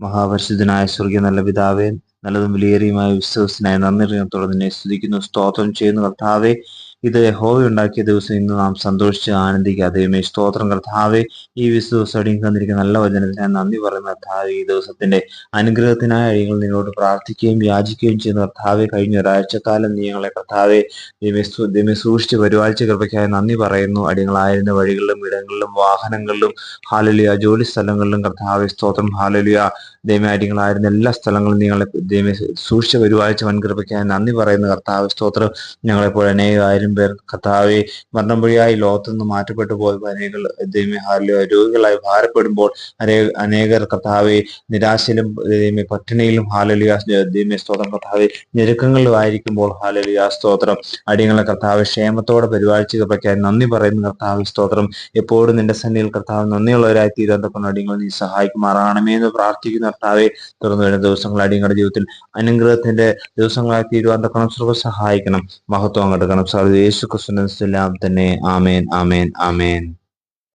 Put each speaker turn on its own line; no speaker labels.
മഹാപരിശുദ്ധനായ സ്വർഗീയ നല്ല പിതാവേ നല്ലതും വിലയേറിയുമായ വിശ്വസനായ നന്ദി നിന്നെ സ്തുതിക്കുന്നു സ്തോത്രം ചെയ്യുന്നു കർത്താവെ. ഇത് യഹോവ ഉണ്ടാക്കിയ ദിവസം ഇന്ന് നാം സന്തോഷിച്ച് ആനന്ദിക്കുക. ദൈവമേ സ്തോത്രം. കർത്താവെ ഈ വിശുദ്ധ ദിവസം അടിയും തന്നിരിക്കുന്ന നല്ല വചനത്തിന് ഞാൻ നന്ദി പറയുന്ന. കർത്താവ് ഈ ദിവസത്തിന്റെ അനുഗ്രഹത്തിനായ അഴികൾ നിന്നോട് പ്രാർത്ഥിക്കുകയും യാചിക്കുകയും ചെയ്യുന്ന. കർത്താവെ കഴിഞ്ഞ ഒരാഴ്ചക്കാലം നീ ഞങ്ങളെ കർത്താവെ ദൈവമേ സൂക്ഷിച്ച് പരിപാലിച്ച കൃപയ്ക്കായി നന്ദി പറയുന്നു. അടിയങ്ങളായിരുന്ന വഴികളിലും ഇടങ്ങളിലും വാഹനങ്ങളിലും ഹാലലിയ ജോലി സ്ഥലങ്ങളിലും കർത്താവെ സ്തോത്രം. ഹാലലിയ. ദൈവമാര്യങ്ങളായിരുന്ന എല്ലാ സ്ഥലങ്ങളും നിങ്ങളെ ദൈവ സൂക്ഷിച്ച് പരിപാലിച്ച വൻകൃപയ്ക്കായി നന്ദി പറയുന്നു. കർത്താവ് സ്തോത്രം. ഞങ്ങളെപ്പോലെ അനേകായിരം പേർ കഥാവെ മരണം വഴിയായി ലോകത്തുനിന്ന് മാറ്റപ്പെട്ടു പോയ അനേകൾ രോഗികളായി ഭാരപ്പെടുമ്പോൾ അനേകർ കഥാവെ നിരാശയിലും പട്ടിണിയിലും ഹാലലിയ ദൈവമേ സ്തോത്രം കർത്താവെ ഞെരുക്കങ്ങളിലും ആയിരിക്കുമ്പോൾ ഹാലലിയ സ്തോത്രം. അടിയങ്ങളെ കർത്താവ് ക്ഷേമത്തോടെ പരിപാലിച്ചു കൃപയ്ക്കായി നന്ദി പറയുന്ന കർത്താവ് സ്തോത്രം. എപ്പോഴും നിന്റെ സന്നിധിയിൽ കർത്താവ് നന്ദിയുള്ളവരായി തീരാൻ തക്കുന്ന അടിയങ്ങൾ നീ സഹായിക്കുമാറാണമേ എന്ന് പ്രാർത്ഥിക്കുന്ന കർത്താവെ. തുറന്നു വരുന്ന ദിവസങ്ങൾ അടിയങ്ങളുടെ ജീവിതത്തിൽ അനുഗ്രഹത്തിന്റെ ദിവസങ്ങളായി തീരുവാൻ തക്കണം സർവ സഹായിക്കണം. മഹത്വം കണ്ടെടുക്കണം സാർ യേശു ക്രിസ്തുവിന്റെ തന്നെ ആമേൻ ആമേൻ ആമേൻ.